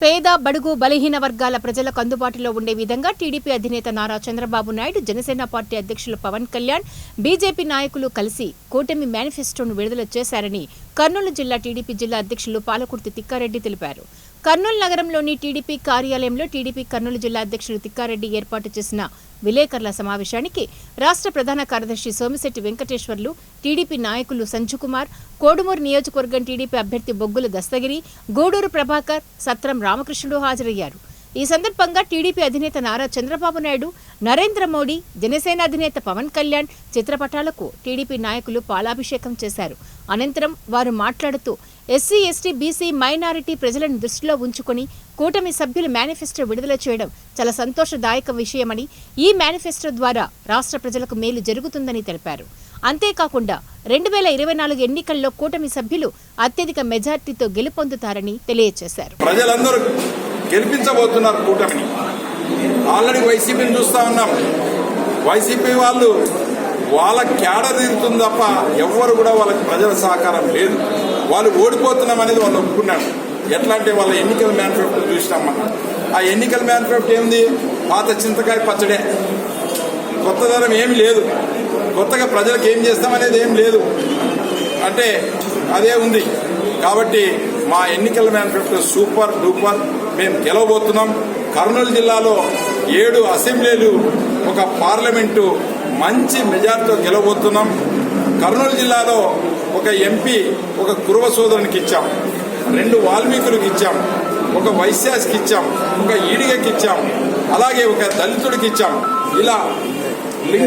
పేద బడుగు బలహీన వర్గాల ప్రజలకు అందుబాటులో ఉండే విధంగా టీడీపీ అధినేత నారా చంద్రబాబు నాయుడు జనసేన పార్టీ అధ్యక్షులు పవన్ కళ్యాణ్ బీజేపీ నాయకులు కలిసి కూటమి మేనిఫెస్టోను విడుదల చేశారని కర్నూలు జిల్లా టీడీపీ జిల్లా అధ్యక్షులు పాలకుర్తి తిక్కారెడ్డి తెలిపారు. కర్నూలు నగరంలోని టీడీపీ కార్యాలయంలో టీడీపీ కర్నూలు జిల్లా అధ్యక్షులు తిక్కారెడ్డి ఏర్పాటు చేసిన విలేకరుల సమావేశానికి రాష్ట్ర ప్రధాన కార్యదర్శి సోమిశెట్టి వెంకటేశ్వర్లు టీడీపీ నాయకులు సంజుకుమార్ కోడుమూరు నియోజకవర్గం టీడీపీ అభ్యర్థి బొగ్గుల దస్తగిరి గూడూరు ప్రభాకర్ సత్రం రామకృష్ణుడు హాజరయ్యారు. ఈ సందర్భంగా టీడీపీ అధినేత నారా చంద్రబాబు నాయుడు నరేంద్ర మోడీ జనసేన అధినేత పవన్ కళ్యాణ్ చిత్రపటాలకు టీడీపీ నాయకులు పాలాభిషేకం చేశారు. అనంతరం వారు మాట్లాడుతూ ఎస్సీ ఎస్టీ బీసీ మైనారిటీ ప్రజలను దృష్టిలో ఉంచుకొని కూటమి సభ్యులు మేనిఫెస్టో విడుదల చేయడం చాలా సంతోషదాయక విషయమని ఈ మేనిఫెస్టో ద్వారా రాష్ట్ర ప్రజలకు మేలు జరుగుతుందని తెలిపారు. అంతేకాకుండా రెండు వేల ఇరవై నాలుగు ఎన్నికల్లో కూటమి సభ్యులు అత్యధిక మెజార్టీతో గెలుపొందుతారని తెలియజేశారు. ప్రజలందరూ గెలిపించబోతున్నారు కూటమిని. ఆల్రెడీ వైసీపీని చూస్తా ఉన్నాం. వైసీపీ వాళ్ళు వాళ్ళ క్యాడర్ తీరుతుంది తప్ప ఎవ్వరు కూడా వాళ్ళకి ప్రజల సహకారం లేదు. వాళ్ళు ఓడిపోతున్నాం అనేది వాళ్ళు ఒప్పుకున్నారు. ఎట్లా అంటే వాళ్ళ ఎన్నికల మేనిఫెస్టో చూసినాం మనం. ఆ ఎన్నికల మేనిఫెస్టో ఏంది? పాత చింతకాయ పచ్చడే. కొత్త ధరం ఏమి లేదు. కొత్తగా ప్రజలకు ఏం చేస్తామనేది ఏం లేదు. అంటే అదే ఉంది. కాబట్టి మా ఎన్నికల మేనిఫెస్టో సూపర్ డూపర్. మేము గెలవబోతున్నాం. కర్నూలు జిల్లాలో ఏడు అసెంబ్లీలు ఒక పార్లమెంటు మంచి మెజార్టీతో గెలవబోతున్నాం. కర్నూలు జిల్లాలో ఒక ఎంపీ ఒక కురువ సోదరునికి ఇచ్చాం. రెండు వాల్మీకులకు ఇచ్చాం. ఒక వైశ్యాస్కి ఇచ్చాం. ఒక ఈడిగకి ఇచ్చాం. అలాగే ఒక దళితుడికి ఇచ్చాం. ఇలా లింగ